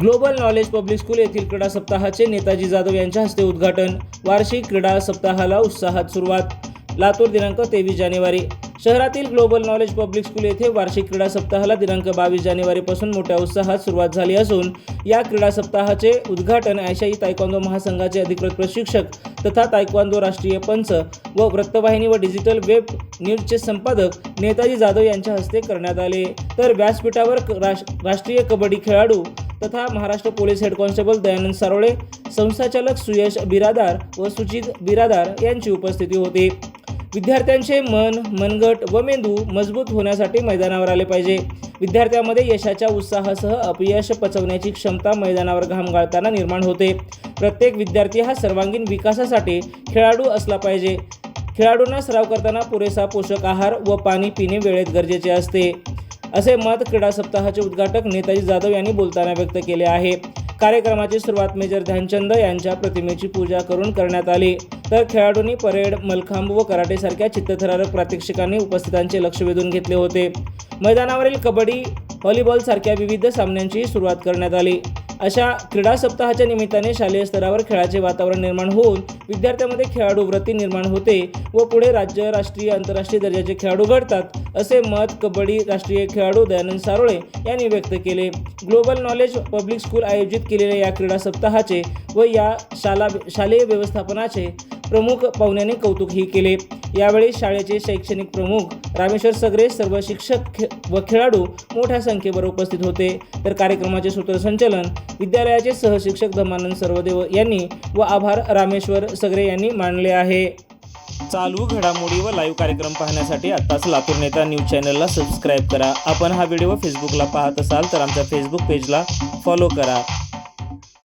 Global knowledge public school येथील क्रीडा सप्ताहाचे नेताजी जाधव यांच्या हस्ते उद्घाटन. वार्षिक क्रीडा सप्ताहाला उत्साहात सुरुवात. लातूर दिनांक तेवीस जानेवारी. शहरातील ग्लोबल नॉलेज पब्लिक स्कूल येथे वार्षिक क्रीडा सप्ताहाला दिनांक बावीस जानेवारीपासून मोठ्या उत्साहात सुरुवात झाली असून या क्रीडा सप्ताहाचे उद्घाटन आशियाई तायक्वांदो महासंघाचे अधिकृत प्रशिक्षक तथा तायक्वांदो राष्ट्रीय पंच व वृत्तवाहिनी व डिजिटल वेब न्यूजचे संपादक नेताजी जाधव यांच्या हस्ते करण्यात आले. तर व्यासपीठावर क- राश- राष्ट्रीय कबड्डी खेळाडू तथा Maharashtra police head constable Dayanand Sarole संस्थाचालक सुयश बिरादार व सुजित बिरादार यांची उपस्थिती होती. विद्यार्थ्यांचे मन मनगट व मेंदू मजबूत होण्यासाठी मैदानावर आले पाहिजे. विद्यार्थ्यामध्ये यशाच्या उत्साहासह अपयश पचवण्याची क्षमता मैदानावर घाम गाळताना निर्माण होते. प्रत्येक विद्यार्थी हा सर्वांगीण विकासासाठी खेळाडू असला पाहिजे. खेळाडूंना सराव करताना पुरेसा पोषक आहार व पाणी पिणे वेळेत गरजेचे असते. असे मत क्रीडा सप्ताहाचे उद्घाटक नेताजी जाधव यांनी बोलताना व्यक्त केले आहे. कार्यक्रमाची सुरुवात मेजर ध्यानचंद यांच्या प्रतिमेची पूजा करून करण्यात आली. तर खेळाडूंनी परेड मलखांब व कराटेसारख्या चित्तथरारक प्रात्यक्षिकांनी उपस्थितांचे लक्ष वेधून घेतले होते. मैदानावरील कबड्डी व्हॉलीबॉल सारख्या विविध सामन्यांची सुरुवात करण्यात आली. अशा क्रीडा सप्ताहाच्या निमित्ताने शालेय स्तरावर खेळाचे वातावरण निर्माण होऊन विद्यार्थ्यांमध्ये खेळाडू वृत्ती निर्माण होते व पुढे राज्य राष्ट्रीय आंतरराष्ट्रीय दर्जाचे खेळाडू घडतात असे मत कबड्डी राष्ट्रीय खेळाडू दयानंद सारोळे यांनी व्यक्त केले. ग्लोबल नॉलेज पब्लिक स्कूल आयोजित केलेल्या या क्रीडा सप्ताहाचे व या शाला शालेय व्यवस्थापनाचे प्रमुख पाहुण्यांनी कौतुकही केले. यावेळी शाळेचे शैक्षणिक प्रमुख रामेश्वर सगरे सर्व शिक्षक खे- व खेळाडू मोठ्या संख्येवर उपस्थित होते. तर कार्यक्रमाचे सूत्रसंचलन विद्यालयाचे सहशिक्षक धमानंद सर्वदेव यांनी व आभार रामेश्वर सगरे यांनी मानले आहे. चालू घडामोडी व लाईव्ह कार्यक्रम पाहण्यासाठी आत्ताच लातूर नेता न्यूज चॅनलला सबस्क्राईब करा. आपण हा व्हिडिओ फेसबुकला पाहत असाल तर आमच्या फेसबुक पेजला फॉलो करा.